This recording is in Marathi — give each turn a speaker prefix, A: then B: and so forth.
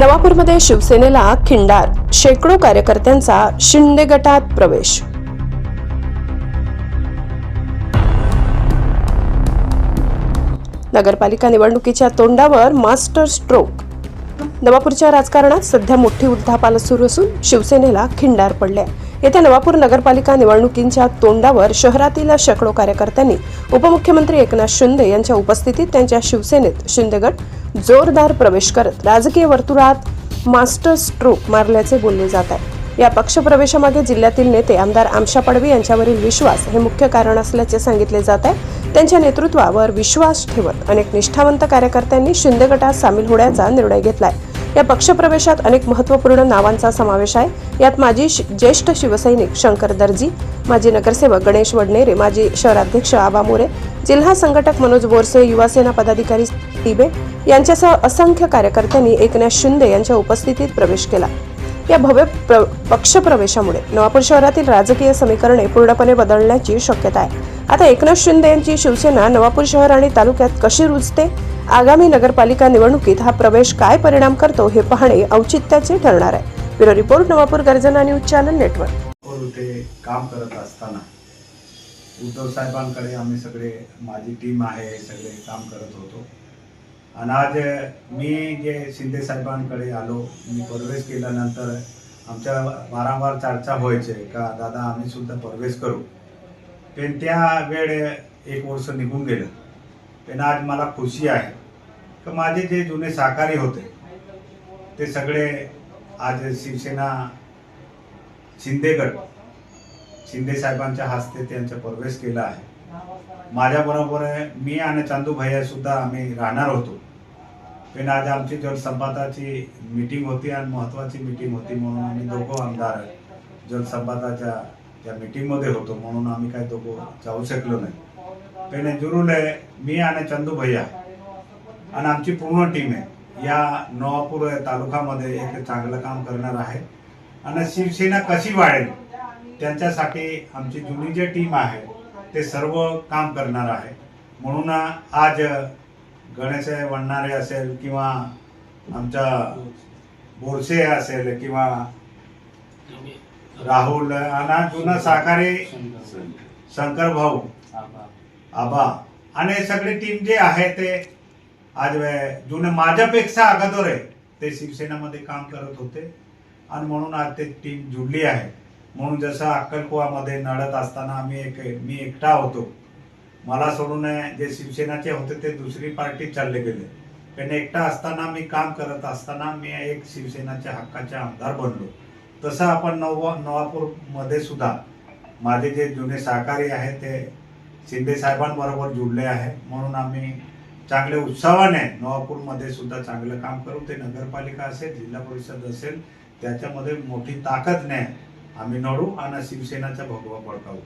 A: नवापूरमध्ये शिवसेनेला खिंडार शेकडो कार्यकर्त्यांचा शिंदे गटात प्रवेश. नगरपालिका निवडणुकीच्या तोंडावर मास्टर स्ट्रोक. नवापूरच्या राजकारणात सध्या मोठी उद्धापाल सुरू असून शिवसेनेला खिंडार पडले येत्या नवापूर नगरपालिका निवडणुकींच्या तोंडावर शहरातील शेकडो कार्यकर्त्यांनी उपमुख्यमंत्री एकनाथ शिंदे यांच्या उपस्थितीत त्यांच्या शिवसेनेत शिंदेगट जोरदार प्रवेश करत राजकीय वर्तुळात मास्टर स्ट्रोक मारल्याचे बोलले जात आहे. या पक्षप्रवेशामागे जिल्ह्यातील नेते आमदार आमशा पडवी यांच्यावरील विश्वास हे मुख्य कारण असल्याचे सांगितले जात आहे. त्यांच्या नेतृत्वावर विश्वास ठेवत अनेक निष्ठावंत कार्यकर्त्यांनी शिंदे गटात सामील होण्याचा निर्णय घेतलाय. या पक्षप्रवेशात अनेक महत्त्वपूर्ण नावांचा समावेश आहे. यात माजी ज्येष्ठ शिवसैनिक शंकर दर्जी माजी नगरसेवक गणेश वडनेरे माजी शहराध्यक्ष आबा मोरे जिल्हा संघटक मनोज बोरसे युवासेना पदाधिकारी तिबे यांच्यासह असंख्य कार्यकर्त्यांनी एकनाथ शिंदे यांच्या उपस्थितीत प्रवेश केला. या भव्य प्र- पक्षप्रवेशामुळे नवापूर शहरातील राजकीय समीकरणे पूर्णपणे बदलण्याची शक्यता आहे. आता एकनाथ शिंदे यांची शिवसेना नवापूर शहर आणि तालुक्यात कशी रुजते? आगामी नगरपालिका निवडणुकीत हा प्रवेश काय परिणाम करतो हे पाहणे औचित्याचे ठरणार आहे. ब्युरो रिपोर्ट नवापूर गर्जना न्यूज चॅनल नेटवर्क.
B: वर काम करत असताना उद्धव साहेबांकडे आम्ही सगळे माझी टीम आहे सगळे काम करत होतो. आणि आज मी जे शिंदे साहेबांकडे आलो मी प्रवेश केल्यानंतर आमच्या वारंवार चर्चा व्हायचे का दादा आम्ही सुद्धा प्रवेश करू. पण त्या वेळ एक वर्ष निघून गेलं. पण आज मला खुशी आहे. तर माझे जे जुने सहकारी होते ते सगळे आज शिवसेना शिंदेगड शिंदे साहेबांच्या हस्ते त्यांचा प्रवेश केला आहे. माझ्याबरोबर मी आणि चांदू भैया सुद्धा आम्ही राहणार होतो. पण आज आमची जलसंपादाची मीटिंग होती आणि महत्वाची मीटिंग होती म्हणून आम्ही दोघं आमदार जलसंपादाच्या त्या मीटिंगमध्ये होतो म्हणून आम्ही काय दोघं जाऊ शकलो नाही. पण जरूर आहे मी आणि चंदू भैया आणि आमची पूर्ण टीम आहे. या नवापूर तालुक्यामध्ये एक चांगलं काम करणार आहे. आणि शिवसेना कशी वाढेल त्यांच्यासाठी आमची जुनी जी टीम आहे ते सर्व काम करणार आहे. म्हणून आज गणेश वडणारे असेल किंवा आमच्या बोरसे असेल किंवा राहुल आणि जुना सहकारी शंकर. भाऊ आबा. आणि सगळे टीम जे आहे ते आज वे- जुने माझ्यापेक्षा अगोदर आहे ते शिवसेनेमध्ये काम करत होते. आणि म्हणून आज ते टीम जुडली आहे. म्हणून जसं अक्कलकुवामध्ये नडत असताना आम्ही एक मी एकटा होतो. मला सोडून जे शिवसेनाचे होते ते दुसरी पार्टी चालले गेले. पण एकटा असताना मी काम करत असताना मी एक शिवसेनाच्या हक्काचे आमदार बनलो. तसं आपण नवा नवापूरमध्ये सुद्धा माझे जे जुने सहकारी आहेत ते शिंदे साहेबांबरोबर जुडले आहे. म्हणून आम्ही चांगले उत्साहाने नवापूरमध्ये सुद्धा चांगलं काम करू ते नगरपालिका असेल जिल्हा परिषद असेल त्याच्यामध्ये मोठी ताकदने आम्ही नडू आणि शिवसेनाचा भगवा पडकावू